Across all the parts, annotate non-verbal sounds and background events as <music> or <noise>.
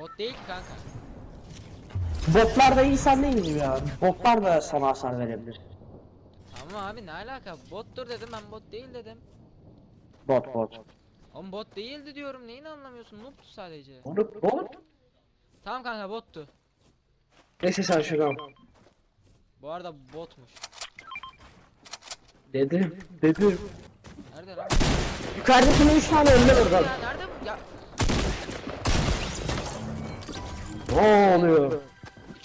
Bot değil ki kanka. Botlar da insan değil mi ya? Botlar da sana hasar verebilir. Tamam abi ne alaka? Bottur dedim ben bot değil dedim. Bot bot. Oğlum bot değildi diyorum neyini anlamıyorsun? Noob'tu sadece. Bot bot. Tamam kanka bottu. Neyse sen al. Bu arada botmuş. Dedim. Dedim. Nerede lan? Yukarıdakine 3 tane önde Ya oradan. nerede bu? Ya Ne oluyor?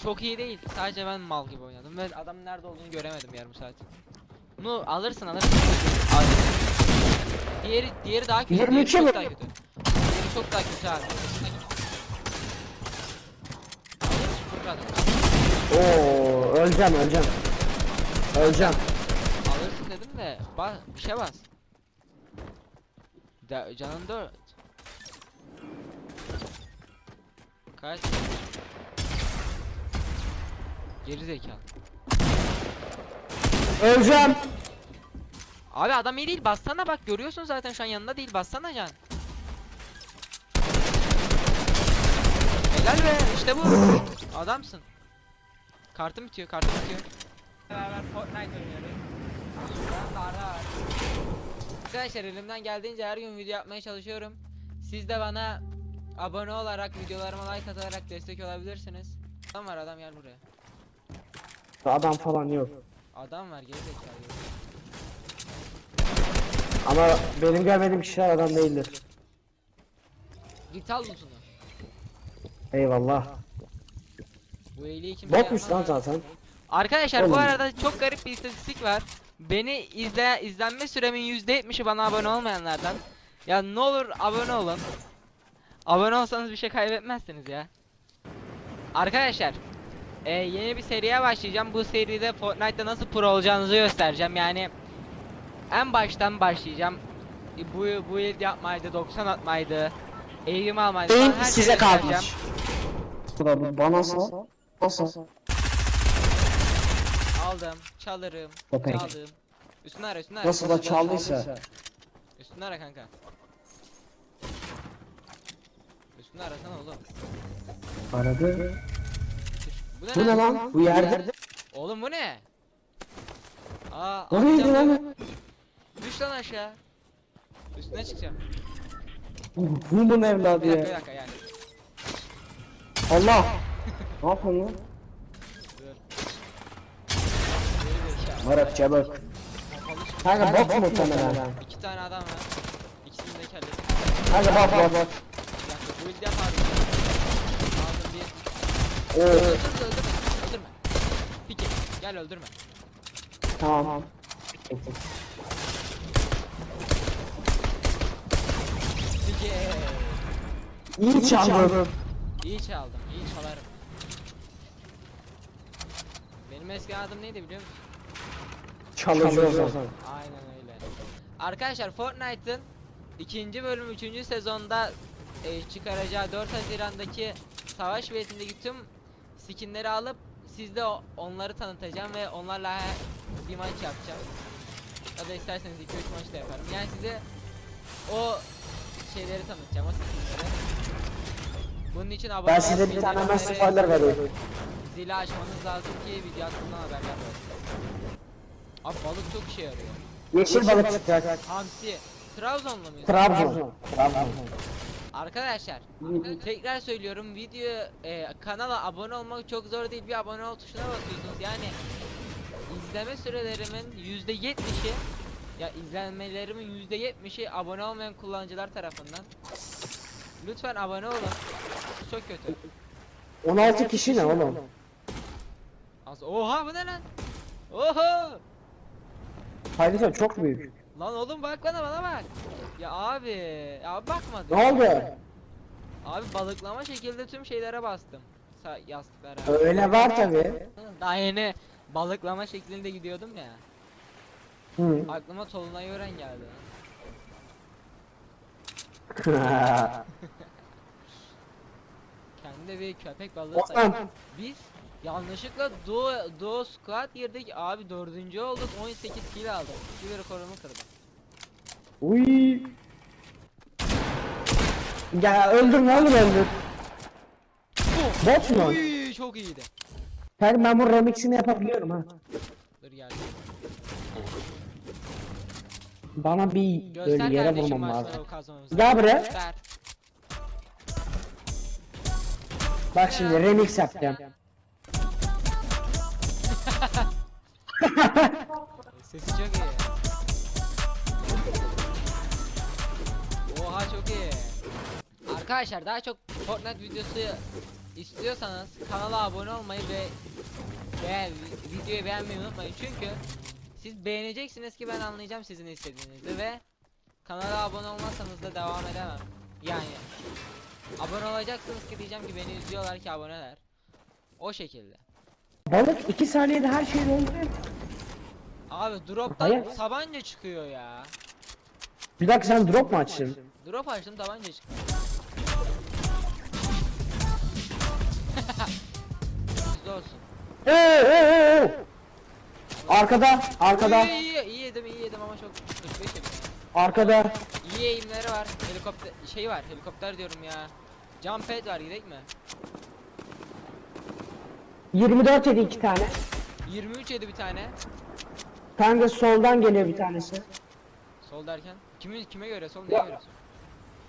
çok iyi değil. Sadece ben mal gibi oynadım ve adamın nerede olduğunu göremedim yarım saat. Bunu alırsın alırsın. Al. Diğeri diğeri daha kötü. 22 diğeri mi? çok daha kötü. Diğeri çok daha kötü abi. Alırsın. Oo, öleceğim öleceğim. Öleceğim. Alırsın dedim de bas bir şey bas. Da, canın dört. Kaç? Geri zekalı. Öleceğim. Abi adam iyi değil bassana bak görüyorsun zaten şu an yanında değil bassana can. Helal be işte bu. Adamsın. Kartım bitiyor kartım bitiyor. Beraber Fortnite oynuyoruz. Arkadaşlar elimden geldiğince her gün video yapmaya çalışıyorum. Siz de bana abone olarak videolarıma like atarak destek olabilirsiniz. Adam var adam gel buraya. Adam falan yok. Adam var geri zekalı. Ama benim görmediğim kişiler adam değildir. Git al lootunu. Eyvallah. Bu iyiliği kim Botmuş lan zaten. Arkadaşlar bu Oğlum. arada çok garip bir istatistik var. Beni izle izlenme süremin %70'i bana abone olmayanlardan. Ya ne olur abone olun. Abone olsanız bir şey kaybetmezsiniz ya. Arkadaşlar e, yeni bir seriye başlayacağım. Bu seride Fortnite'da nasıl pro olacağınızı göstereceğim. Yani en baştan başlayacağım. E, Bu bu yıl yapmaydı, 90 atmaydı. Eğim almaydı. Eğim size kalmış. bana. Nasıl? Aldım, çalırım, Köpek. çaldım. Üstüne ara, üstüne ara. Nasıl da çaldıysa. Üstüne ara kanka. Üstüne arasana oğlum. Aradı. Bu ne, Bu ne lan? Bu yerde. Oğlum bu ne? Aa, O neydi atacağım lan? Düş lan aşağı. Üstüne çıkacağım. Bu bunun evladı Bir dakika, bir ya. dakika yani. Allah. <laughs> Ne yapıyorsun lan? Geri zekalı. Çabuk. Kapalı şimdi. Kanka bot muhtemelen. İki tane adam var. İkisini de kelledim. Kanka bot bot bot. Bir dakika, bu ilk defa arıyorum. Aldım Oo. Öldürme, öldürme, öldürme. Peki, gel öldürme. Tamam. Peki. İyi çaldın. İyi çaldım, iyi çalarım. Benim eski adım neydi biliyor musun? Zaman. Aynen öyle. Arkadaşlar Fortnite'ın ikinci bölüm 3. sezonda e, çıkaracağı 4 Haziran'daki savaş biletindeki tüm skinleri alıp sizde onları tanıtacağım ve onlarla bir maç yapacağım. Ya da isterseniz 2-3 maç da yaparım. Yani size o şeyleri tanıtacağım, o skinleri. Bunun için abone Ben size bir tane hemen spoiler vereyim. Zili açmanız lazım ki video hakkında haberler olsun. Abi balık çok işe yarıyor. Yeşil balık çıkacak. Hamsi. Trabzonlu muyuz? Trabzon. Trabzon. Arkadaşlar tekrar söylüyorum video e, kanala abone olmak çok zor değil. Bir abone ol tuşuna basıyorsunuz. Yani izleme sürelerimin yüzde yetmişi ya izlenmelerimin yüzde yetmişi abone olmayan kullanıcılar tarafından. Lütfen abone olun. Çok kötü. 16 kişi ne oğlum? Az oha bu ne lan? Oho! Harita çok büyük. Lan oğlum bak bana bana bak ya abi ya bakmadım Ne oldu? Abi balıklama şekilde tüm şeylere bastım. Sa yastıklara. Öyle var tabi. Daha yeni balıklama şeklinde gidiyordum ya. Hı. Aklıma Tolunay Ören geldi. <laughs> Kendi bir köpek balığı Osman. Biz yanlışlıkla Duo, Duo Squad girdik. Abi dördüncü olduk. 18 kill aldım. Bir rekorumu kırdım. Uy. Ya öldür ne olur öldür. Bot mu? Uy çok iyiydi. Her ben bu remixini yapabiliyorum ha. Dur gel. Bana bir Göster böyle yere kardeşim vurmam lazım. kazmamızı. Gel buraya. Bak şimdi remix yapacağım. Sesi çok iyi. Oha çok iyi. Arkadaşlar daha çok Fortnite videosu istiyorsanız kanala abone olmayı ve beğen, videoyu beğenmeyi unutmayın çünkü siz beğeneceksiniz ki ben anlayacağım sizin istediğinizi ve kanala abone olmazsanız da devam edemem. Yani abone olacaksınız ki diyeceğim ki beni izliyorlar ki aboneler. O şekilde. Balık 2 saniyede her şeyi dolduruyor. Abi drop'tan Hayır. tabanca çıkıyor ya. Bir dakika sen drop mu açtın? Drop açtım tabanca çıktı. Hızlı olsun. Oo oo oo. Arkada, arkada, İyi, iyi, iyi yedim iyi yedim ama çok 45 yedim. arkada. İyi eğimleri var. Helikopter şey var. Helikopter diyorum ya. Jump pad var gidelim mi? 24 yedi iki tane. 23 yedi bir tane. Kanka soldan geliyor bir tanesi. Sol derken. Kimi kime göre sol neye Ya. göre?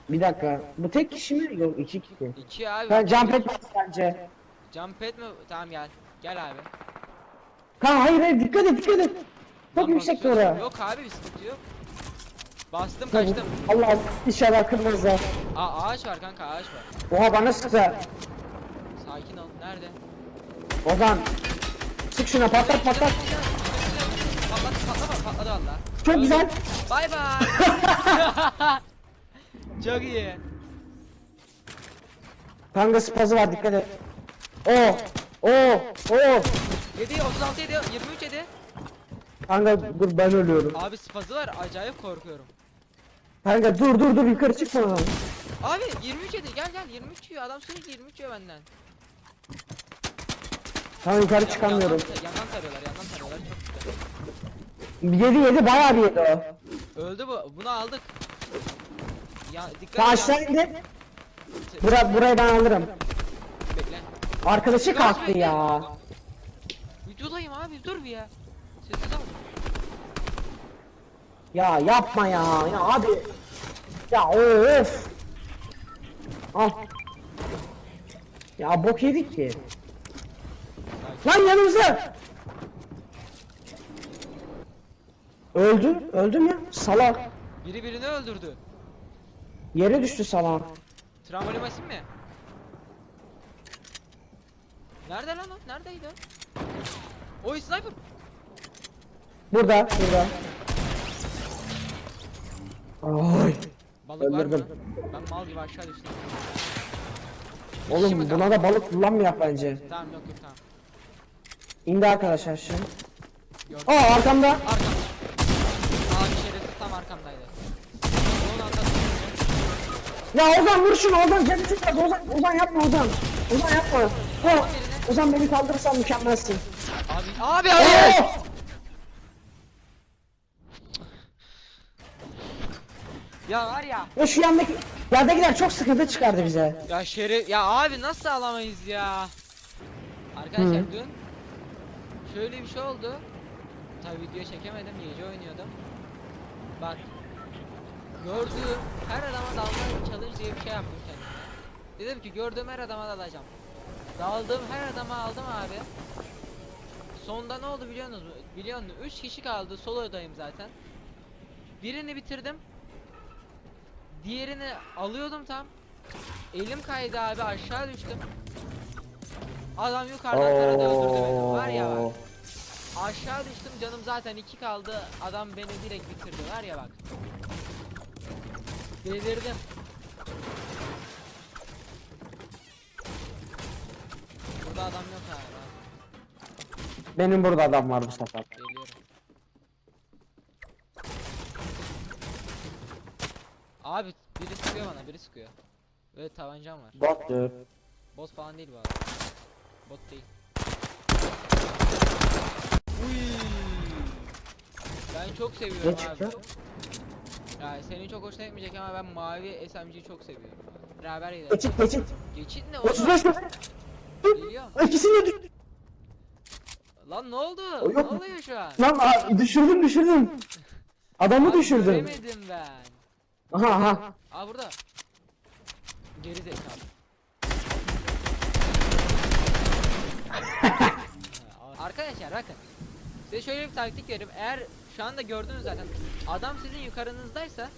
Bir dakika. Bu tek kişi mi? Yok iki kişi. 2 abi. Ben jump etmez bence. Jump mi? Tamam gel. Gel abi. Kanka hayır hayır dikkat et dikkat et. Çok Lan yüksekte basıyorsun. oraya. Yok abi bir sıkıntı yok. Bastım kaçtım. Allah inşallah kırmızı. Aa ağaç var kanka ağaç var. Oha bana sıktı. Sakin ol. Nerede? Ozan. Sık şuna patlat patlat. Patladı patlama patladı valla. Çok Öldü. güzel. Bay bay. <laughs> Çok iyi. Kanka spazı var dikkat et. Oo. Oo. Oo. 7 36 7 23 7. Kanka dur ben ölüyorum. Abi spazı var acayip korkuyorum. Kanka dur dur dur yukarı çıkma. Abi 23 7 gel gel 23 yiyor adam sürekli 23 yiyor benden. Kanka yukarı çıkamıyorum. Yandan, yandan tarıyorlar yandan tarıyorlar çok güzel. Yedi yedi bayağı bir yedi o. Öldü bu bunu aldık. Ya dikkat et aşağı ya. indi. Bura, burayı ben alırım. Bekle. Arkadaşı Biraz kalktı ya. Videodayım abi dur bir ya. Sessiz ol. Ya yapma ya. Ya abi. Ya of. Al. Ya bok yedik ki. Lan yanımızda. Öldü. Öldü mü? Salak. Biri birini öldürdü. Yere düştü salak. Trambolin basayım mı? Nerede lan o? Neredeydi o? Oy sniper. Burada. Burada. Ay. Balık var mı? Öldürdüm. Ben mal gibi aşağı düştüm. Oğlum buna da balık kullanmayak bence. Tamam yok yok tamam. İndi arkadaşlar şimdi. Gördüm. Aa arkamda. Arkamda. Abi şerefsiz tam arkamdaydı. Onun anda Ya Ozan vur şunu Ozan canı çok az Ozan, Ozan yapma Ozan. Ozan yapma. Oh, Ozan beni kaldırırsan mükemmelsin. Abi abi abi. Oh! Ya var ya. Ya şu yandaki yandakiler çok sıkıntı çıkardı bize. Ya şeref ya abi nasıl alamayız ya? Arkadaşlar Hı. dün şöyle bir şey oldu. Tabii video çekemedim, gece oynuyordum. Bak gördüğüm her adama dalma challenge diye bir şey yaptım kendime. Dedim ki gördüğüm her adama dalacağım. Daldığım her adama aldım abi. Sonda ne oldu biliyor musunuz? Biliyor musunuz? 3 kişi kaldı. Solo'dayım zaten. Birini bitirdim. Diğerini alıyordum tam. Elim kaydı abi aşağı düştüm. Adam yukarıdan taradı öldürdü beni. Var ya bak. Aşağı düştüm canım zaten iki kaldı. Adam beni direkt bitirdi. Var ya bak. Delirdim. Burada adam yok abi. Benim burada adam var bu sefer. Geliyorum. Abi biri sıkıyor bana biri sıkıyor. Ve tabancam var. Bottu. Boss falan değil bu arada. Bot değil. Uy. Ben çok seviyorum Ne abi. çıktı? Ya senin çok hoşuna gitmeyecek ama ben mavi SMG'yi çok seviyorum. Beraber gidelim. Geçit geçit. Geçit ne oğlum? 35 mi? Geliyor. İkisini de düşürdüm. Lan ne oldu? O yok ne oluyor şu an? Lan aa, düşürdüm düşürdüm. Adamı Abi düşürdüm. Göremedim ben. Aha aha. Aa burada. Geri zekalı. <laughs> Arkadaşlar bakın. Size şöyle bir taktik veririm. Eğer şu anda gördünüz zaten. Adam sizin yukarınızdaysa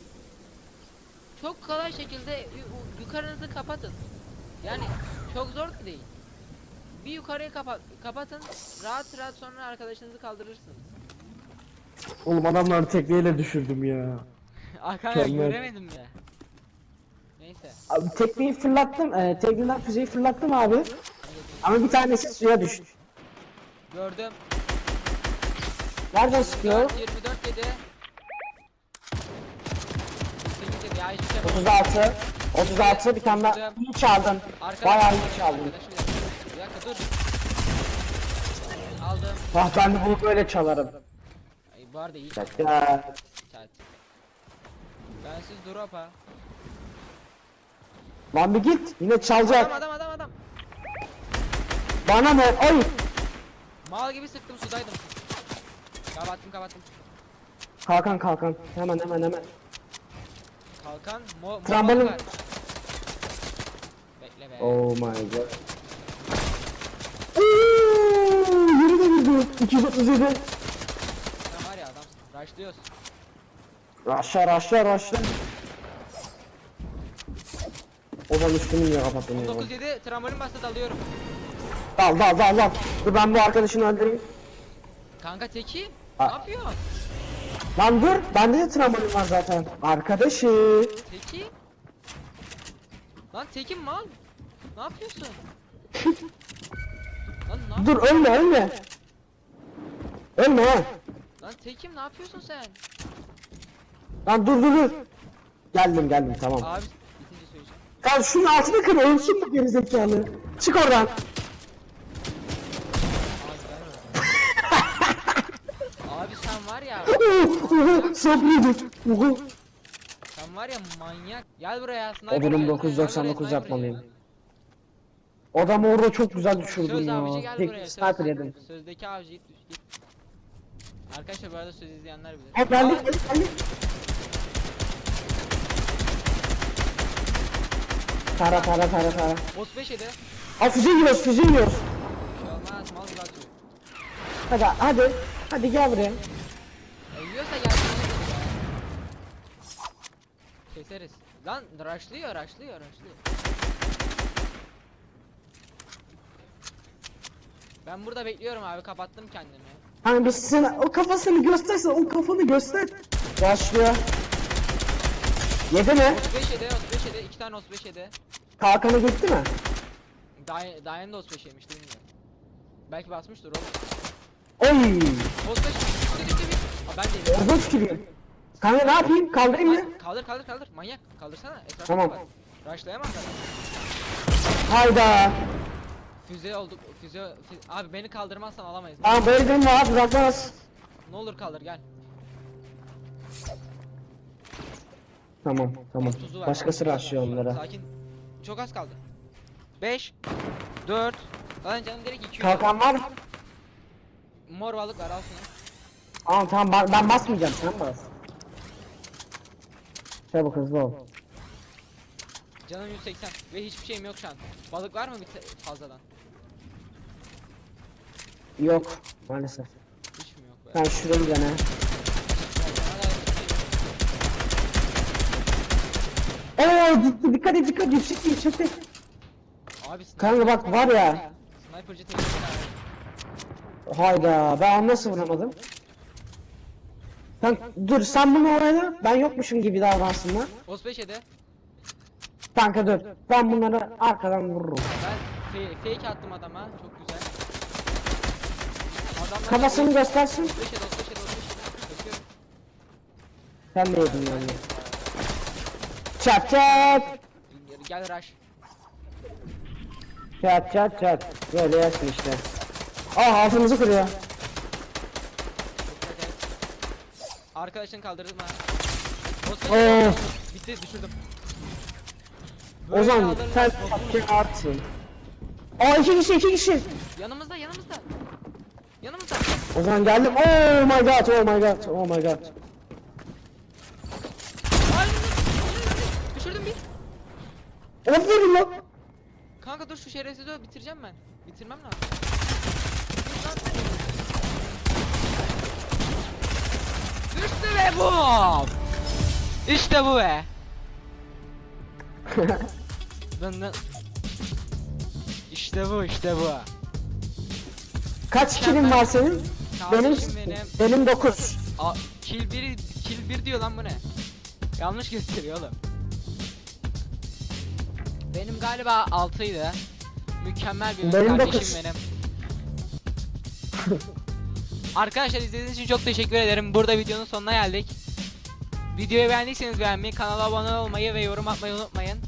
çok kolay şekilde yu- yukarınızı kapatın. Yani çok zor da değil. Bir yukarıyı kapa kapatın. Rahat rahat sonra arkadaşınızı kaldırırsınız. Oğlum adamları tekneyle düşürdüm ya. <laughs> Arkadaşlar Mükemmel. göremedim de. Neyse. Abi tekneyi fırlattım. E, tekneden füzeyi fırlattım abi. Ama bir tanesi suya düştü. Gördüm. Nereden sıkıyor? 24 yedi. 8 yedi ya hiçbir şey yapamadım. 36. 36 bir tane daha iyi çaldın. Bayağı iyi çaldın. Bir dakika. Dur. Aldım. Ah ben de bunu böyle çalarım. Ay, bu arada iyi çat. Ya. Ben siz drop ha. Lan bir git. Yine çalacak. Adam adam adam adam. Bana ne? Ay. Mal gibi sıktım sudaydım. Kapattım kapattım. Kalkan kalkan. Hemen hemen hemen. Kalkan mo mo Trambolin. var. Bekle be. Oh my god. Ooo, yeri de vurdu. 237. Sen var ya adamsın. Rushlıyoruz. Raşla raşla raşla. Ozan üstünü niye kapattın ya? 9 7 trambolin bastı dalıyorum. Dal dal dal dal. Dur ben bu arkadaşını öldüreyim. Kanka teki. Ne Ha. yapıyor? Lan dur. Bende de trambolin var zaten. Arkadaşı. Teki? Lan tekim mal. Ne yapıyorsun? <laughs> Lan ne Dur ölme ölme. Ölme ha. Lan tekim ne yapıyorsun sen? Lan dur dur dur. Geldim geldim tamam. Abi bitince söyleyeceğim. Lan şunun altını kır ölsün bu gerizekalı. Çık oradan. Abi sen var ya, <laughs> Sabrıydı. Oho. sen var ya manyak. Gel buraya sniper. Odunum gel. 999 Gel buraya, yapmalıyım. sniper Adamı orada çok güzel düşürdün Söz abici ya. gel Tek buraya. sniper söz, yedim. Sözdeki abici git düş git. Arkadaşlar bu arada söz izleyenler bilir. Ha geldik Aa, geldik geldik. Tara tara tara tara. 35 yedi. Ha füze yiyoruz füze yiyoruz. Bir şey olmaz mal atıyor. Hadi hadi. Hadi gel buraya. Keseriz. Lan rushlıyor rushlıyor rushlıyor. Ben burada bekliyorum abi kapattım kendimi. Hani biz sana o kafasını göstersen o kafanı göster. Başlıyor. Yedi mi? 35 yedi 35 yedi 2 tane 35 yedi. Kalkanı gitti mi? Daha yeni de 35 yemişti bilmiyorum. Belki basmıştır oğlum. Oy. 35 bitti bitti bitti. Aa ben de yedim. Orada tükürüyor. Kanka ne yapayım? Kaldırayım mı? Kaldır kaldır kaldır manyak kaldırsana etrafına Tamam. bak. Rushlayamaz zaten. Hayda. Füze olduk füze fü- abi beni kaldırmazsan alamayız. Tamam böyle benim var birazdan az. Ne olur kaldır gel. Tamam tamam. Tuzu raşlıyor onlara. Sakin. Çok az kaldı. 5 4 Lan canım direkt 200. Kalkan var. Mor balık var al şunu. Tamam tamam ben, ben basmayacağım sen bas. Çabuk hızlı ol. Canım 180 ve hiçbir şeyim yok şu an. Balık var mı bir fazladan? Yok maalesef. Hiç mi yok be? Ben şurayı dene. Oo dik- dikkat et dikkat et yüksekte yüksekte. Abi sniper- Kanka bak var ya. Tehlikeli abi. Hayda ben onu nasıl vuramadım? Sen dur sen bunu oraya ben yokmuşum gibi davransınlar. 35 yedi. Kanka dur ben bunları arkadan vururum. Ben fe- fake attım adama. Çok güzel. Adamlar Kafasını göstersin. 35 yedi 35 yedi 35 yedi. Bakıyorum. Sen de yedin yani. Çat çat. Gel rush. Çat çat çat. Böyle yersin işte. Aa altımızı kırıyor. Dikkat et. Arkadaşını kaldırdım ha. Oo. Osman bitti düşürdüm. Ozan alırlar, sen toplu- tatlı artsın. Aa iki kişi iki kişi. Yanımızda yanımızda. Yanımızda. Ozan geldim. Oh my god oh my god oh my god. Ay, Düşürdüm bir. Aferin lan. Kanka dur şu şerefsizi öl, bitireceğim ben. Bitirmem lazım. Düştü ve bu. İşte bu be. <laughs> Dın dın. İşte bu işte bu. Kaç kilin var senin? Benim Kardeşim benim. benim 9. A, kill 1 kill 1 diyor lan bu ne? Yanlış gösteriyor oğlum. Benim galiba 6'ydı. Mükemmel bir Benim kardeşim dokuz. benim. <laughs> Arkadaşlar izlediğiniz için çok teşekkür ederim. Burada videonun sonuna geldik. Videoyu beğendiyseniz beğenmeyi, kanala abone olmayı ve yorum atmayı unutmayın.